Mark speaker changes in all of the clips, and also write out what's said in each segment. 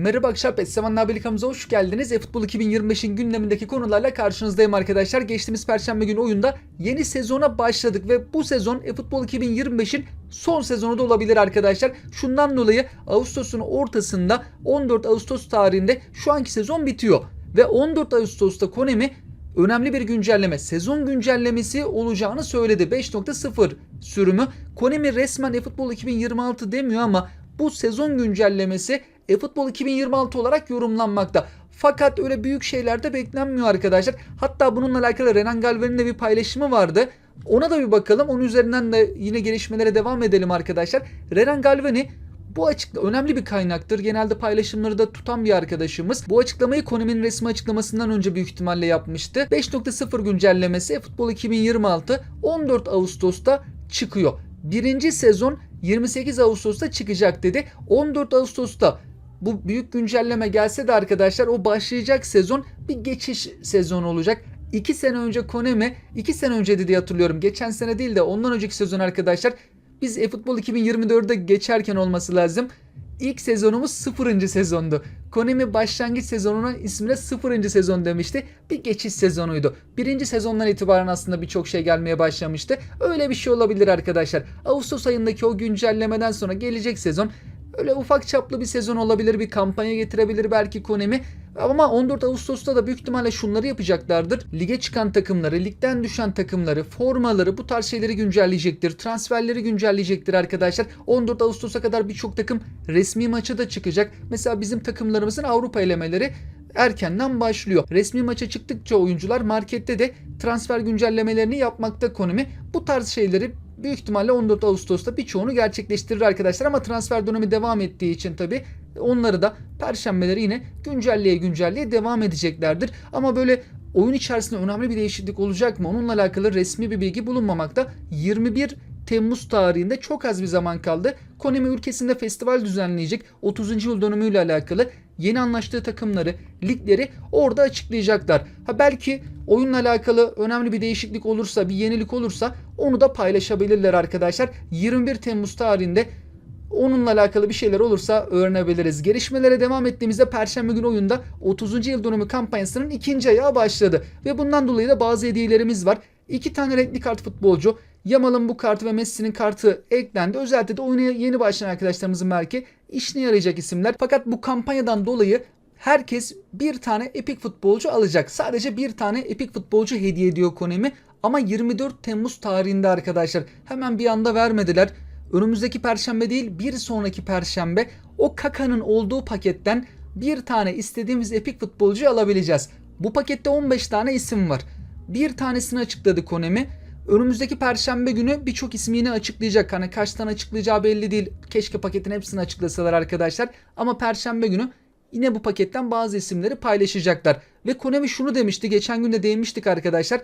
Speaker 1: Merhaba akşam Seven Nabilikamıza hoş geldiniz. eFootball 2025'in gündemindeki konularla karşınızdayım arkadaşlar. Geçtiğimiz perşembe günü oyunda yeni sezona başladık ve bu sezon eFootball 2025'in son sezonu da olabilir arkadaşlar. Şundan dolayı Ağustos'un ortasında 14 Ağustos tarihinde şu anki sezon bitiyor. Ve 14 Ağustos'ta Konami önemli bir güncelleme, sezon güncellemesi olacağını söyledi. 5.0 sürümü. Konami resmen eFootball 2026 demiyor ama bu sezon güncellemesi eFootball 2026 olarak yorumlanmakta. Fakat öyle büyük şeyler de beklenmiyor arkadaşlar. Hatta bununla alakalı Renan Galver'in de bir paylaşımı vardı. Ona da bir bakalım. Onun üzerinden de yine gelişmelere devam edelim arkadaşlar. Renan Galvani bu açıkla önemli bir kaynaktır. Genelde paylaşımları da tutan bir arkadaşımız. Bu açıklamayı Konami'nin resmi açıklamasından önce büyük ihtimalle yapmıştı. 5.0 güncellemesi Futbol 2026 14 Ağustos'ta çıkıyor. Birinci sezon 28 Ağustos'ta çıkacak dedi. 14 Ağustos'ta bu büyük güncelleme gelse de arkadaşlar o başlayacak sezon bir geçiş sezonu olacak. 2 sene önce Konami 2 sene önce diye hatırlıyorum. Geçen sene değil de ondan önceki sezon arkadaşlar biz eFootball 2024'de geçerken olması lazım. İlk sezonumuz 0. sezondu. Konami başlangıç sezonuna ismine 0. sezon demişti. Bir geçiş sezonuydu. Birinci sezondan itibaren aslında birçok şey gelmeye başlamıştı. Öyle bir şey olabilir arkadaşlar. Ağustos ayındaki o güncellemeden sonra gelecek sezon öyle ufak çaplı bir sezon olabilir. Bir kampanya getirebilir belki Konami. Ama 14 Ağustos'ta da büyük ihtimalle şunları yapacaklardır. Lige çıkan takımları, ligden düşen takımları, formaları bu tarz şeyleri güncelleyecektir. Transferleri güncelleyecektir arkadaşlar. 14 Ağustos'a kadar birçok takım resmi maça da çıkacak. Mesela bizim takımlarımızın Avrupa elemeleri erkenden başlıyor. Resmi maça çıktıkça oyuncular markette de transfer güncellemelerini yapmakta Konami. Bu tarz şeyleri büyük ihtimalle 14 Ağustos'ta birçoğunu gerçekleştirir arkadaşlar ama transfer dönemi devam ettiği için tabi onları da perşembeleri yine güncelleye güncelleye devam edeceklerdir. Ama böyle oyun içerisinde önemli bir değişiklik olacak mı? Onunla alakalı resmi bir bilgi bulunmamakta. 21 Temmuz tarihinde çok az bir zaman kaldı. Konami ülkesinde festival düzenleyecek 30. yıl dönümüyle alakalı yeni anlaştığı takımları, ligleri orada açıklayacaklar. Ha belki oyunla alakalı önemli bir değişiklik olursa, bir yenilik olursa onu da paylaşabilirler arkadaşlar. 21 Temmuz tarihinde Onunla alakalı bir şeyler olursa öğrenebiliriz. Gelişmelere devam ettiğimizde Perşembe günü oyunda 30. yıl dönümü kampanyasının ikinci ayağı başladı. Ve bundan dolayı da bazı hediyelerimiz var. İki tane renkli kart futbolcu. Yamal'ın bu kartı ve Messi'nin kartı eklendi. Özellikle de oyuna yeni başlayan arkadaşlarımızın belki işine yarayacak isimler. Fakat bu kampanyadan dolayı herkes bir tane epik futbolcu alacak. Sadece bir tane epik futbolcu hediye ediyor Konami. Ama 24 Temmuz tarihinde arkadaşlar hemen bir anda vermediler. Önümüzdeki perşembe değil bir sonraki perşembe o Kaka'nın olduğu paketten bir tane istediğimiz epik futbolcuyu alabileceğiz. Bu pakette 15 tane isim var. Bir tanesini açıkladı Konami. Önümüzdeki perşembe günü birçok ismi yine açıklayacak. Hani kaç tane açıklayacağı belli değil. Keşke paketin hepsini açıklasalar arkadaşlar. Ama perşembe günü yine bu paketten bazı isimleri paylaşacaklar. Ve Konami şunu demişti. Geçen gün de değinmiştik arkadaşlar.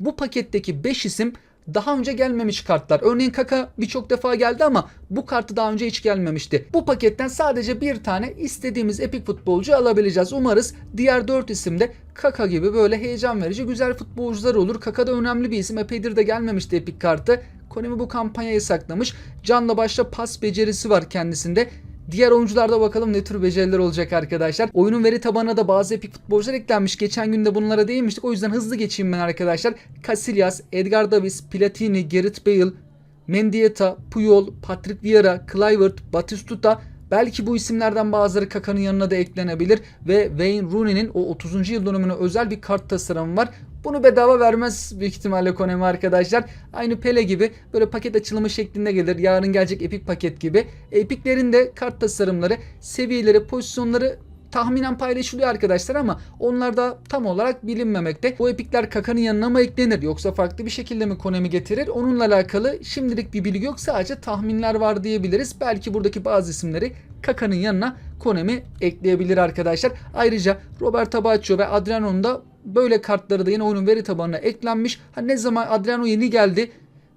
Speaker 1: Bu paketteki 5 isim daha önce gelmemiş kartlar. Örneğin Kaka birçok defa geldi ama bu kartı daha önce hiç gelmemişti. Bu paketten sadece bir tane istediğimiz epik futbolcu alabileceğiz. Umarız diğer 4 isim de Kaka gibi böyle heyecan verici güzel futbolcular olur. Kaka da önemli bir isim. Epeydir de gelmemişti epik kartı. Konami bu kampanyayı saklamış. Canla başla pas becerisi var kendisinde. Diğer oyuncularda bakalım ne tür beceriler olacak arkadaşlar. Oyunun veri tabanına da bazı epik futbolcular eklenmiş. Geçen günde bunlara değinmiştik. O yüzden hızlı geçeyim ben arkadaşlar. Casillas, Edgar Davis, Platini, Gareth Bale, Mendieta, Puyol, Patrick Vieira, Kluivert, Batistuta, Belki bu isimlerden bazıları Kaka'nın yanına da eklenebilir ve Wayne Rooney'nin o 30. yıl dönümüne özel bir kart tasarımı var. Bunu bedava vermez büyük ihtimalle Konami arkadaşlar. Aynı Pele gibi böyle paket açılımı şeklinde gelir. Yarın gelecek Epic paket gibi. Epic'lerin de kart tasarımları, seviyeleri, pozisyonları tahminen paylaşılıyor arkadaşlar ama onlar da tam olarak bilinmemekte. Bu epikler Kaka'nın yanına mı eklenir yoksa farklı bir şekilde mi Konami getirir? Onunla alakalı şimdilik bir bilgi yok. Sadece tahminler var diyebiliriz. Belki buradaki bazı isimleri Kaka'nın yanına Konami ekleyebilir arkadaşlar. Ayrıca Roberto Baggio ve Adriano'nun da böyle kartları da yine oyunun veri tabanına eklenmiş. Ha ne zaman Adriano yeni geldi?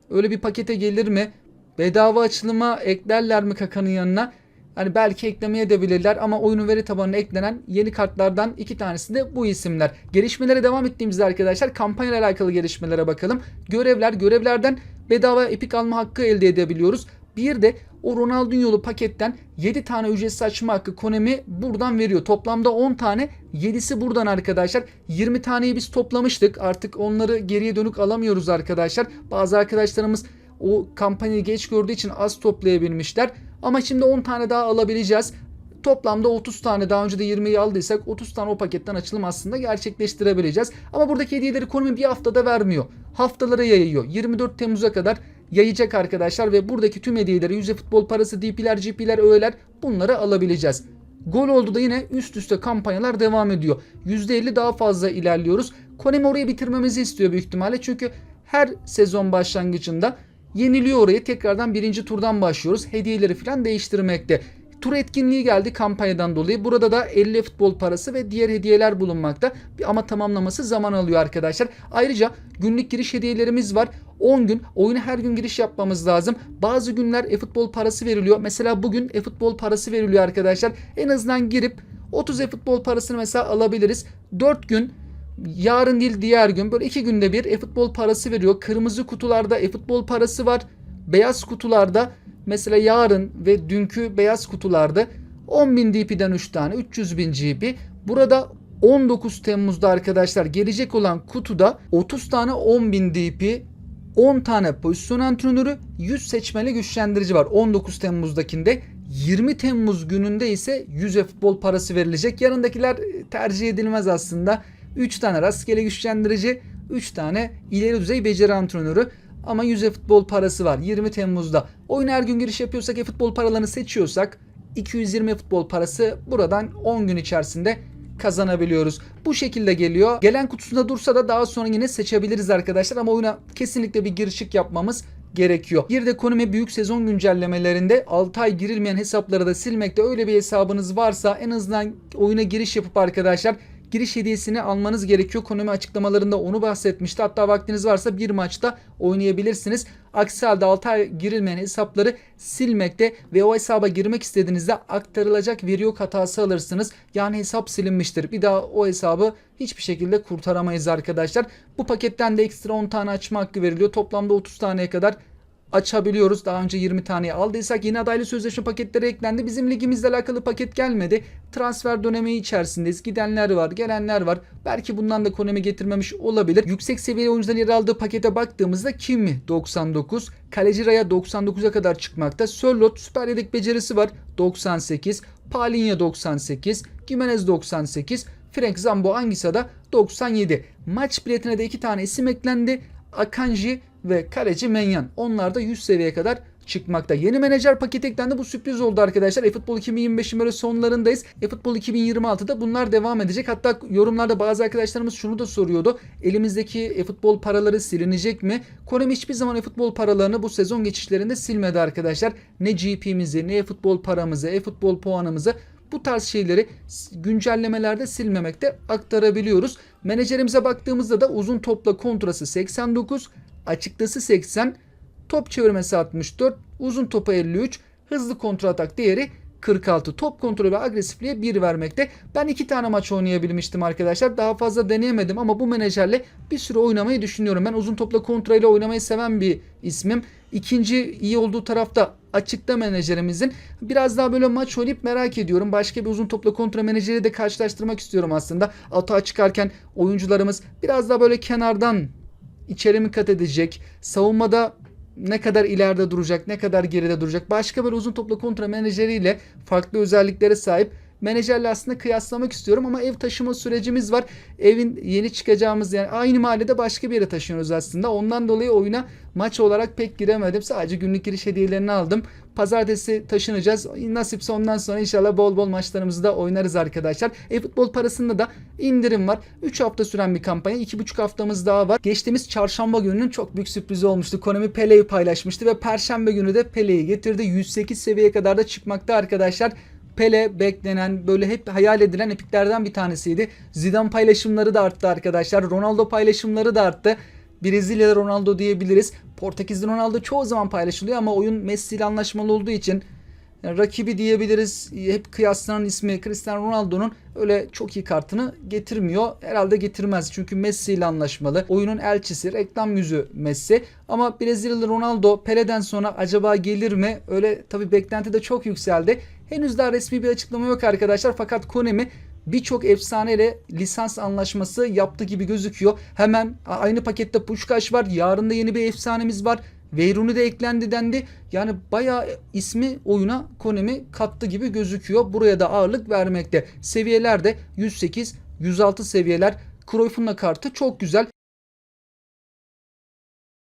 Speaker 1: Öyle bir pakete gelir mi? Bedava açılıma eklerler mi Kaka'nın yanına? Hani belki eklemeye de bilirler ama oyunun veri tabanına eklenen yeni kartlardan iki tanesi de bu isimler. Gelişmelere devam ettiğimizde arkadaşlar kampanyayla alakalı gelişmelere bakalım. Görevler, görevlerden bedava epik alma hakkı elde edebiliyoruz. Bir de O Ronaldinho'lu paketten 7 tane ücretsiz açma hakkı Konami buradan veriyor. Toplamda 10 tane 7'si buradan arkadaşlar. 20 taneyi biz toplamıştık. Artık onları geriye dönük alamıyoruz arkadaşlar. Bazı arkadaşlarımız o kampanyayı geç gördüğü için az toplayabilmişler. Ama şimdi 10 tane daha alabileceğiz. Toplamda 30 tane daha önce de 20'yi aldıysak 30 tane o paketten açılım aslında gerçekleştirebileceğiz. Ama buradaki hediyeleri Konami bir haftada vermiyor. Haftalara yayıyor. 24 Temmuz'a kadar yayacak arkadaşlar ve buradaki tüm hediyeleri yüzde futbol parası, DP'ler, GP'ler, öğeler bunları alabileceğiz. Gol oldu da yine üst üste kampanyalar devam ediyor. %50 daha fazla ilerliyoruz. Konami orayı bitirmemizi istiyor büyük ihtimalle. Çünkü her sezon başlangıcında yeniliyor orayı. Tekrardan birinci turdan başlıyoruz. Hediyeleri falan değiştirmekte. Tur etkinliği geldi kampanyadan dolayı. Burada da 50 futbol parası ve diğer hediyeler bulunmakta. Ama tamamlaması zaman alıyor arkadaşlar. Ayrıca günlük giriş hediyelerimiz var. 10 gün oyuna her gün giriş yapmamız lazım. Bazı günler e-futbol parası veriliyor. Mesela bugün e-futbol parası veriliyor arkadaşlar. En azından girip 30 e-futbol parasını mesela alabiliriz. 4 gün yarın değil diğer gün böyle 2 günde bir e-futbol parası veriyor. Kırmızı kutularda e-futbol parası var. Beyaz kutularda mesela yarın ve dünkü beyaz kutularda 10.000 DP'den 3 tane 300.000 GP. Burada 19 Temmuz'da arkadaşlar gelecek olan kutuda 30 tane 10.000 DP 10 tane pozisyon antrenörü 100 seçmeli güçlendirici var 19 Temmuz'dakinde. 20 Temmuz gününde ise 100 futbol parası verilecek. Yarındakiler tercih edilmez aslında. 3 tane rastgele güçlendirici, 3 tane ileri düzey beceri antrenörü. Ama 100 futbol parası var 20 Temmuz'da. Oyun her gün giriş yapıyorsak e-futbol paralarını seçiyorsak 220 futbol parası buradan 10 gün içerisinde kazanabiliyoruz. Bu şekilde geliyor. Gelen kutusunda dursa da daha sonra yine seçebiliriz arkadaşlar ama oyuna kesinlikle bir girişik yapmamız gerekiyor. Bir de Konami büyük sezon güncellemelerinde 6 ay girilmeyen hesapları da silmekte öyle bir hesabınız varsa en azından oyuna giriş yapıp arkadaşlar giriş hediyesini almanız gerekiyor. Konami açıklamalarında onu bahsetmişti. Hatta vaktiniz varsa bir maçta oynayabilirsiniz. Aksi halde 6 ay girilmeyen hesapları silmekte ve o hesaba girmek istediğinizde aktarılacak veri yok hatası alırsınız. Yani hesap silinmiştir. Bir daha o hesabı hiçbir şekilde kurtaramayız arkadaşlar. Bu paketten de ekstra 10 tane açma hakkı veriliyor. Toplamda 30 taneye kadar açabiliyoruz. Daha önce 20 taneyi aldıysak yeni adaylı sözleşme paketleri eklendi. Bizim ligimizle alakalı paket gelmedi. Transfer dönemi içerisindeyiz. Gidenler var, gelenler var. Belki bundan da Konami getirmemiş olabilir. Yüksek seviyeli oyuncuların yer aldığı pakete baktığımızda Kimi 99, Kaleci Raya 99'a kadar çıkmakta. Sörlot süper yedek becerisi var 98, Palinya 98, Gimenez 98, Frank Zambo Angisa da 97. Maç biletine de iki tane isim eklendi. Akanji ve kaleci Menyan. Onlar da 100 seviyeye kadar çıkmakta. Yeni menajer paketi eklendi. Bu sürpriz oldu arkadaşlar. eFootball 2025'in böyle sonlarındayız. eFootball 2026'da bunlar devam edecek. Hatta yorumlarda bazı arkadaşlarımız şunu da soruyordu. Elimizdeki eFootball paraları silinecek mi? Konami hiçbir zaman eFootball paralarını bu sezon geçişlerinde silmedi arkadaşlar. Ne GP'mizi, ne eFootball paramızı, eFootball puanımızı bu tarz şeyleri güncellemelerde silmemekte aktarabiliyoruz. Menajerimize baktığımızda da uzun topla kontrası 89, açıktası 80, top çevirmesi 64, uzun topa 53, hızlı kontratak değeri 46. Top kontrolü ve agresifliğe 1 vermekte. Ben 2 tane maç oynayabilmiştim arkadaşlar. Daha fazla deneyemedim ama bu menajerle bir süre oynamayı düşünüyorum. Ben uzun topla kontra ile oynamayı seven bir ismim. İkinci iyi olduğu tarafta açıkta menajerimizin. Biraz daha böyle maç oynayıp merak ediyorum. Başka bir uzun topla kontra menajeri de karşılaştırmak istiyorum aslında. Atağa çıkarken oyuncularımız biraz daha böyle kenardan içeri mi kat edecek? Savunmada ne kadar ileride duracak, ne kadar geride duracak. Başka bir uzun topla kontra menajeriyle farklı özelliklere sahip menajerle aslında kıyaslamak istiyorum ama ev taşıma sürecimiz var. Evin yeni çıkacağımız yani aynı mahallede başka bir yere taşıyoruz aslında. Ondan dolayı oyuna maç olarak pek giremedim. Sadece günlük giriş hediyelerini aldım. Pazartesi taşınacağız. Nasipse ondan sonra inşallah bol bol maçlarımızı da oynarız arkadaşlar. E-futbol parasında da indirim var. 3 hafta süren bir kampanya. 2,5 haftamız daha var. Geçtiğimiz çarşamba gününün çok büyük sürprizi olmuştu. Konami Pele'yi paylaşmıştı ve perşembe günü de Pele'yi getirdi. 108 seviyeye kadar da çıkmakta arkadaşlar. Pele beklenen böyle hep hayal edilen epiklerden bir tanesiydi. Zidane paylaşımları da arttı arkadaşlar. Ronaldo paylaşımları da arttı. Brezilya'da Ronaldo diyebiliriz. Portekiz'de Ronaldo çoğu zaman paylaşılıyor ama oyun Messi ile anlaşmalı olduğu için Yani rakibi diyebiliriz. Hep kıyaslanan ismi Cristiano Ronaldo'nun öyle çok iyi kartını getirmiyor. Herhalde getirmez. Çünkü Messi ile anlaşmalı. Oyunun elçisi, reklam yüzü Messi. Ama Brezilyalı Ronaldo Pele'den sonra acaba gelir mi? Öyle tabii beklenti de çok yükseldi. Henüz daha resmi bir açıklama yok arkadaşlar. Fakat Konami birçok efsaneyle lisans anlaşması yaptı gibi gözüküyor. Hemen aynı pakette Pushkash var. Yarın da yeni bir efsanemiz var. Veyruni de eklendi dendi. Yani bayağı ismi oyuna Konami kattı gibi gözüküyor. Buraya da ağırlık vermekte. Seviyeler de 108, 106 seviyeler. Cruyff'un da kartı çok güzel.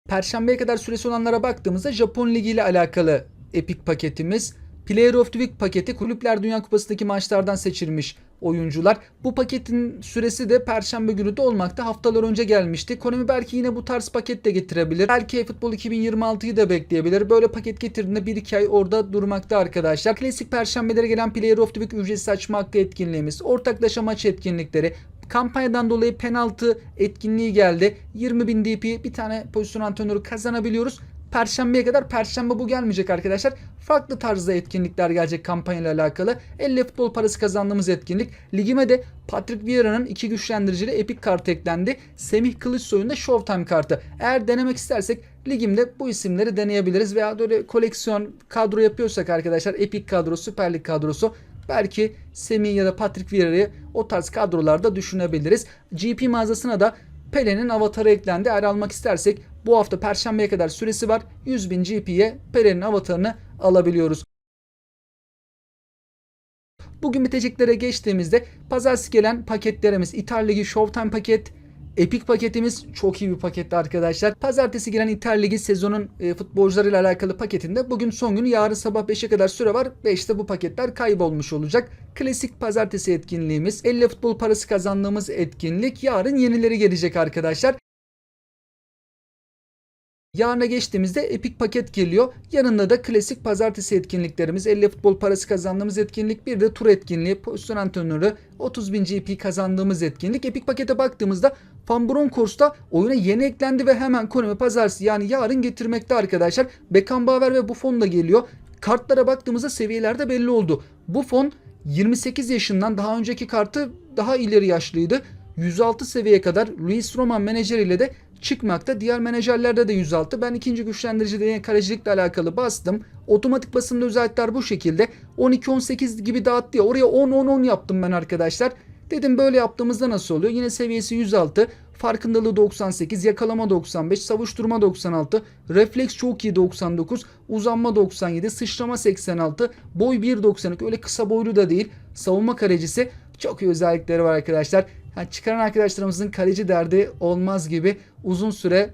Speaker 1: Perşembeye kadar süresi olanlara baktığımızda Japon Ligi ile alakalı Epic paketimiz. Player of the Week paketi Kulüpler Dünya Kupası'ndaki maçlardan seçilmiş oyuncular. Bu paketin süresi de perşembe günü de olmakta. Haftalar önce gelmişti. Konami belki yine bu tarz paket de getirebilir. Belki futbol 2026'yı da bekleyebilir. Böyle paket getirdiğinde 1-2 ay orada durmakta arkadaşlar. Klasik perşembelere gelen Player of the Week ücretsiz açma hakkı etkinliğimiz. Ortaklaşa maç etkinlikleri. Kampanyadan dolayı penaltı etkinliği geldi. 20.000 DP bir tane pozisyon antrenörü kazanabiliyoruz. Perşembeye kadar Perşembe bu gelmeyecek arkadaşlar. Farklı tarzda etkinlikler gelecek kampanyayla alakalı. 50 futbol parası kazandığımız etkinlik. Ligime de Patrick Vieira'nın iki güçlendiricili epik kartı eklendi. Semih Kılıçsoy'un da Showtime kartı. Eğer denemek istersek ligimde bu isimleri deneyebiliriz. Veya böyle koleksiyon kadro yapıyorsak arkadaşlar epik kadro, Süper Lig kadrosu belki Semih ya da Patrick Vieira'yı o tarz kadrolarda düşünebiliriz. GP mağazasına da Pele'nin avatarı eklendi. Eğer almak istersek bu hafta perşembeye kadar süresi var. 100.000 GP'ye Pele'nin avatarını alabiliyoruz. Bugün biteceklere geçtiğimizde pazartesi gelen paketlerimiz İtalya Ligi Showtime paket, Epic paketimiz çok iyi bir paketti arkadaşlar. Pazartesi gelen İtalya Ligi sezonun e, futbolcularıyla alakalı paketinde bugün son günü yarın sabah 5'e kadar süre var. 5'te bu paketler kaybolmuş olacak. Klasik pazartesi etkinliğimiz 50 futbol parası kazandığımız etkinlik yarın yenileri gelecek arkadaşlar. Yarına geçtiğimizde epik paket geliyor. Yanında da klasik pazartesi etkinliklerimiz, 50 futbol parası kazandığımız etkinlik, bir de tur etkinliği, pozisyon antrenörü, 30.000 GP kazandığımız etkinlik. Epik pakete baktığımızda Van Bronckhorst'ta oyuna yeni eklendi ve hemen Konami pazartesi yani yarın getirmekte arkadaşlar. Beckenbauer ve Buffon da geliyor. Kartlara baktığımızda seviyelerde belli oldu. Buffon 28 yaşından daha önceki kartı daha ileri yaşlıydı. 106 seviyeye kadar Luis Roman menajeriyle de çıkmakta. Diğer menajerlerde de 106. Ben ikinci güçlendiricide kalecilikle alakalı bastım. Otomatik basımda özellikler bu şekilde. 12-18 gibi dağıttı ya. Oraya 10-10-10 yaptım ben arkadaşlar. Dedim böyle yaptığımızda nasıl oluyor? Yine seviyesi 106. Farkındalığı 98, yakalama 95, savuşturma 96, refleks çok iyi 99, uzanma 97, sıçrama 86, boy 1.92 öyle kısa boylu da değil. Savunma kalecisi çok iyi özellikleri var arkadaşlar. Yani çıkaran arkadaşlarımızın kaleci derdi olmaz gibi uzun süre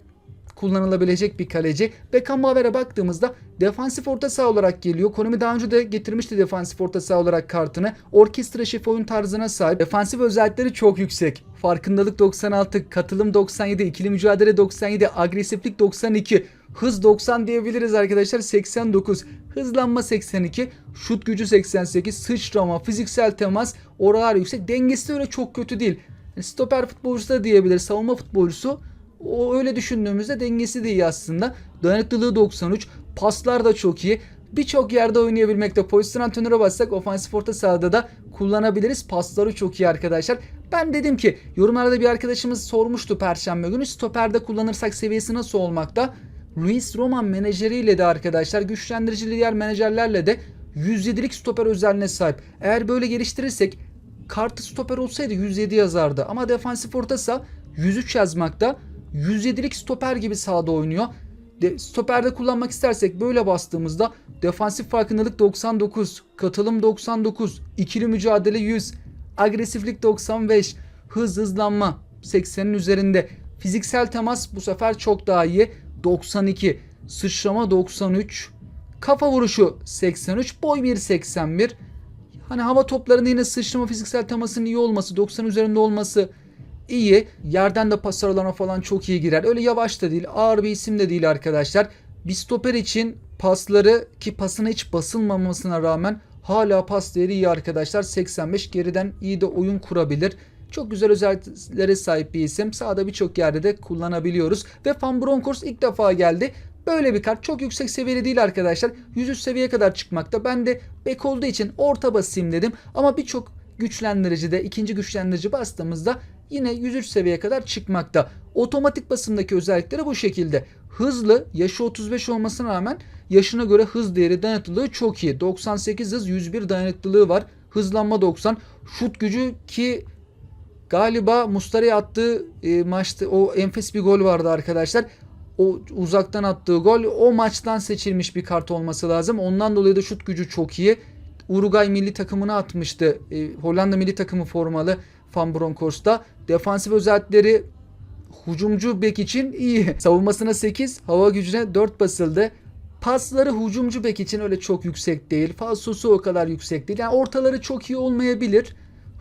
Speaker 1: kullanılabilecek bir kaleci. Beckenbauer'e baktığımızda defansif orta saha olarak geliyor. Konami daha önce de getirmişti defansif orta saha olarak kartını. Orkestra şef oyun tarzına sahip. Defansif özellikleri çok yüksek. Farkındalık 96, katılım 97, ikili mücadele 97, agresiflik 92, hız 90 diyebiliriz arkadaşlar 89, hızlanma 82, şut gücü 88, sıçrama, fiziksel temas, oralar yüksek. Dengesi de öyle çok kötü değil. Yani stoper futbolcusu da diyebilir, savunma futbolcusu o öyle düşündüğümüzde dengesi de iyi aslında. Dayanıklılığı 93. Paslar da çok iyi. Birçok yerde oynayabilmekte. Pozisyon antrenöre bassak ofansif orta sahada da kullanabiliriz. Pasları çok iyi arkadaşlar. Ben dedim ki yorumlarda bir arkadaşımız sormuştu perşembe günü. Stoperde kullanırsak seviyesi nasıl olmakta? Luis Roman menajeriyle de arkadaşlar güçlendiricili diğer menajerlerle de 107'lik stoper özelliğine sahip. Eğer böyle geliştirirsek kartı stoper olsaydı 107 yazardı. Ama defansif orta saha 103 yazmakta. 107'lik stoper gibi sahada oynuyor. De, stoperde kullanmak istersek böyle bastığımızda defansif farkındalık 99, katılım 99, ikili mücadele 100, agresiflik 95, hız hızlanma 80'in üzerinde. Fiziksel temas bu sefer çok daha iyi 92, sıçrama 93, kafa vuruşu 83, boy 1.81. Hani hava toplarında yine sıçrama fiziksel temasının iyi olması, 90 üzerinde olması iyi. Yerden de pas falan çok iyi girer. Öyle yavaş da değil, ağır bir isim de değil arkadaşlar. Bir stoper için pasları ki pasına hiç basılmamasına rağmen hala pas değeri iyi arkadaşlar. 85 geriden iyi de oyun kurabilir. Çok güzel özelliklere sahip bir isim. Sağda birçok yerde de kullanabiliyoruz. Ve Van Bronckhorst ilk defa geldi. Böyle bir kart çok yüksek seviyeli değil arkadaşlar. 103 seviyeye kadar çıkmakta. Ben de bek olduğu için orta basayım dedim. Ama birçok güçlendiricide ikinci güçlendirici bastığımızda yine 103 seviyeye kadar çıkmakta. Otomatik basımdaki özellikleri bu şekilde. Hızlı, yaşı 35 olmasına rağmen yaşına göre hız değeri dayanıklılığı çok iyi. 98 hız, 101 dayanıklılığı var. Hızlanma 90. Şut gücü ki galiba Mustara'ya attığı e, maçta o enfes bir gol vardı arkadaşlar. O uzaktan attığı gol o maçtan seçilmiş bir kart olması lazım. Ondan dolayı da şut gücü çok iyi. Uruguay milli takımına atmıştı. E, Hollanda milli takımı formalı Van Bronckhorst'ta. Defansif özellikleri hücumcu bek için iyi. Savunmasına 8, hava gücüne 4 basıldı. Pasları hücumcu bek için öyle çok yüksek değil. Falsosu o kadar yüksek değil. Yani ortaları çok iyi olmayabilir.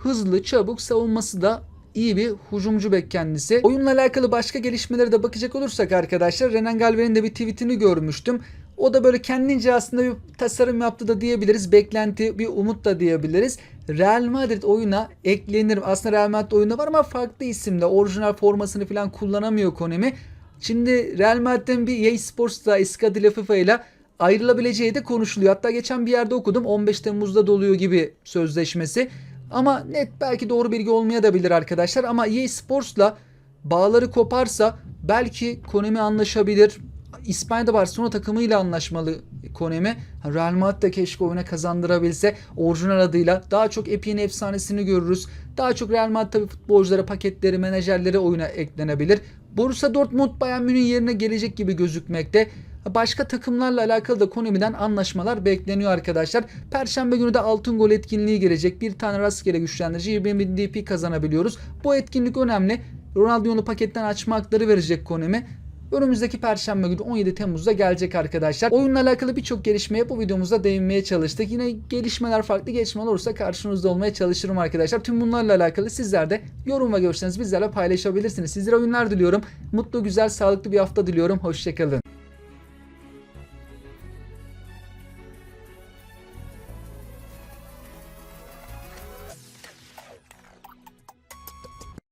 Speaker 1: Hızlı, çabuk, savunması da iyi bir hücumcu bek kendisi. Oyunla alakalı başka gelişmelere de bakacak olursak arkadaşlar Renan Galver'in de bir tweetini görmüştüm. O da böyle kendince aslında bir tasarım yaptı da diyebiliriz. Beklenti, bir umut da diyebiliriz. Real Madrid oyuna eklenir. Aslında Real Madrid oyunda var ama farklı isimde. Orijinal formasını falan kullanamıyor Konami. Şimdi Real Madrid'in bir EA Sports'la Escadilla FIFA ile ayrılabileceği de konuşuluyor. Hatta geçen bir yerde okudum 15 Temmuz'da doluyor gibi sözleşmesi. Ama net belki doğru bilgi olmaya da bilir arkadaşlar. Ama EA Sports'la bağları koparsa belki Konami anlaşabilir. İspanya'da Barcelona takımıyla anlaşmalı Konami. Real Madrid de keşke oyuna kazandırabilse orijinal adıyla. Daha çok Epic'in efsanesini görürüz. Daha çok Real Madrid tabii futbolculara, paketleri, menajerleri oyuna eklenebilir. Borussia Dortmund Bayern Münih yerine gelecek gibi gözükmekte. Başka takımlarla alakalı da Konami'den anlaşmalar bekleniyor arkadaşlar. Perşembe günü de altın gol etkinliği gelecek. Bir tane rastgele güçlendirici 20 bin DP kazanabiliyoruz. Bu etkinlik önemli. Ronaldinho'lu paketten açma hakları verecek Konami. Önümüzdeki perşembe günü 17 Temmuz'da gelecek arkadaşlar. Oyunla alakalı birçok gelişmeye bu videomuzda değinmeye çalıştık. Yine gelişmeler farklı gelişmeler olursa karşınızda olmaya çalışırım arkadaşlar. Tüm bunlarla alakalı sizler de yorum ve görüşlerinizi bizlerle paylaşabilirsiniz. Sizlere oyunlar diliyorum. Mutlu, güzel, sağlıklı bir hafta diliyorum. Hoşçakalın.